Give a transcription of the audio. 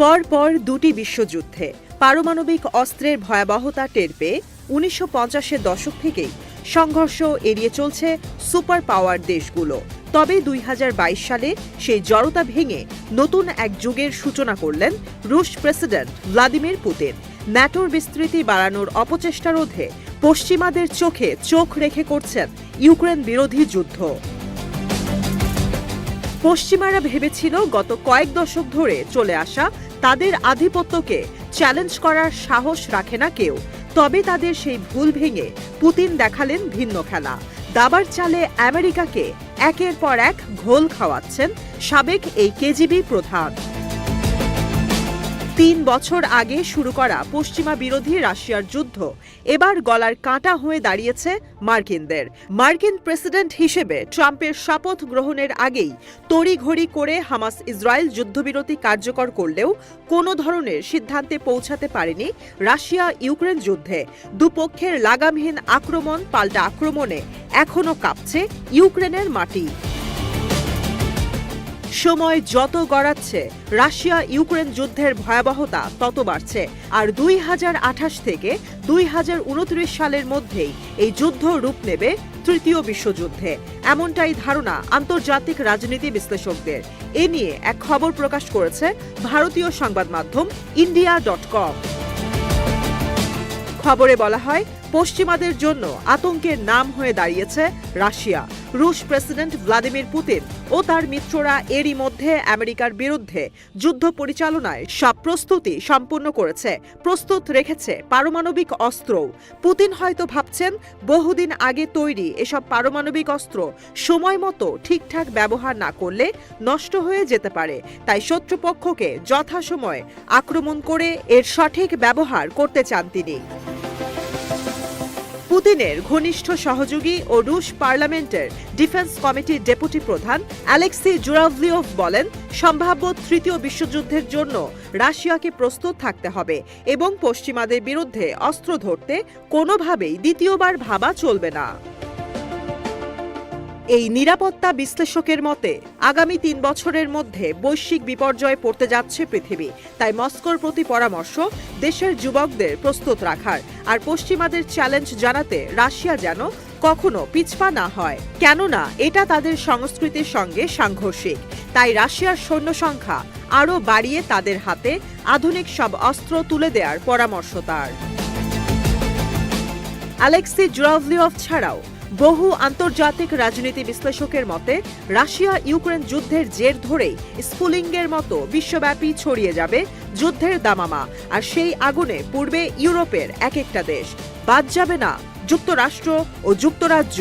পর পর দুটি বিশ্বযুদ্ধে পারমাণবিক অস্ত্রের ভয়াবহতা টের পেয়ে উনিশশো পঞ্চাশের দশক থেকেই সংঘর্ষ এড়িয়ে চলছে সুপার পাওয়ার দেশগুলো। তবে দুইহাজার বাইশ সালে সেই জড়তা ভেঙে নতুন এক যুগের সূচনা করলেন রুশ প্রেসিডেন্ট ভ্লাদিমির পুতিন। ন্যাটোর বিস্তৃতি বাড়ানোর অপচেষ্টা রোধে পশ্চিমাদের চোখে চোখ রেখে করছেন ইউক্রেন বিরোধী যুদ্ধ। পশ্চিমারা ভেবেছিল গত কয়েক দশক ধরে চলে আসা তাদের আধিপত্যকে চ্যালেঞ্জ করার সাহস রাখে না কেউ। তবে তাদের সেই ভুল ভেঙে পুতিন দেখালেন ভিন্ন খেলা। দাবার চালে আমেরিকাকে একের পর এক ঘোল খাওয়াচ্ছেন সাবেক এই কেজিবি প্রধান। তিন বছর আগে শুরু করা পশ্চিমা বিরোধী রাশিয়ার যুদ্ধ। এবার গলার কাঁটা হয়ে দাঁড়িয়েছে মার্কিনদের। মার্কিন প্রেসিডেন্ট হিসেবে ট্রাম্পের শপথ গ্রহণের আগেই তড়িঘড়ি করে হামাস ইসরায়েল যুদ্ধবিরতি কার্যকর করলেও কোনো ধরনের সিদ্ধান্তে পৌঁছাতে পারেনি রাশিয়া ইউক্রেন যুদ্ধে। দুপক্ষের লাগামহীন আক্রমণ, পাল্টা আক্রমণে এখনও কাঁপছে ইউক্রেনের মাটি। সময় যত গড়াচ্ছে, রাশিয়া ইউক্রেন যুদ্ধের ভয়াবহতা তত বাড়ছে। আর দুই হাজার আঠাশ থেকে দুই হাজার উনত্রিশ সালের মধ্যেই এই যুদ্ধ রূপ নেবে তৃতীয় বিশ্বযুদ্ধে। এমনটাই ধারণা আন্তর্জাতিক রাজনীতি বিশ্লেষকদের। এ নিয়ে এক খবর প্রকাশ করেছে ভারতীয় সংবাদ মাধ্যম ইন্ডিয়া ডট কম। খবরে বলা হয় পশ্চিমাদের জন্য আতঙ্কের নাম হয়ে দাঁড়িয়েছে রাশিয়া। রুশ প্রেসিডেন্ট ভ্লাদিমির পুতিন ও তার মিত্ররা এরই মধ্যে আমেরিকার বিরুদ্ধে যুদ্ধ পরিচালনায় সব প্রস্তুতি সম্পূর্ণ করেছে, প্রস্তুত রেখেছে পারমাণবিক অস্ত্রও। পুতিন হয়তো ভাবছেন, বহুদিন আগে তৈরি এসব পারমাণবিক অস্ত্র সময় মতো ঠিকঠাক ব্যবহার না করলে নষ্ট হয়ে যেতে পারে। তাই শত্রুপক্ষকে যথাসময়ে আক্রমণ করে এর সঠিক ব্যবহার করতে চান তিনি। পুতিনের ঘনিষ্ঠ সহযোগী ও রুশ পার্লামেন্টের ডিফেন্স কমিটির ডেপুটি প্রধান অ্যালেক্সি জুরাভলিওভ বলেন, সম্ভাব্য তৃতীয় বিশ্বযুদ্ধের জন্য রাশিয়াকে প্রস্তুত থাকতে হবে এবং পশ্চিমাদের বিরুদ্ধে অস্ত্র ধরতে কোনোভাবেই দ্বিতীয়বার ভাবা চলবে না। এই নিরাপত্তা বিশ্লেষকের মতে, আগামী তিন বছরের মধ্যে বৈশ্বিক বিপর্যয়ে পড়তে যাচ্ছে পৃথিবী। তাই মস্কোর প্রতি পরামর্শ, দেশের যুবকদের প্রস্তুত রাখার। আর পশ্চিমাদের চ্যালেঞ্জ জানাতে রাশিয়া যেন কখনো পিছপা না হয়। কেননা, এটা তাদের সংস্কৃতির সঙ্গে সাংঘর্ষিক। তাই রাশিয়ার সৈন্য সংখ্যা আরও বাড়িয়ে তাদের হাতে আধুনিক সব অস্ত্র তুলে দেওয়ার পরামর্শ তার। আলেক্সি জুরাভলিয়ভ ছাড়াও বহু আন্তর্জাতিক রাজনীতি বিশ্লেষকের মতে, রাশিয়া ইউক্রেন যুদ্ধের জের ধরেই স্কুলিংয়ের মতো বিশ্বব্যাপী ছড়িয়ে যাবে যুদ্ধের দামামা। আর সেই আগুনে পূর্বে ইউরোপের এক একটা দেশ বাদ যাবে না যুক্তরাষ্ট্র ও যুক্তরাজ্য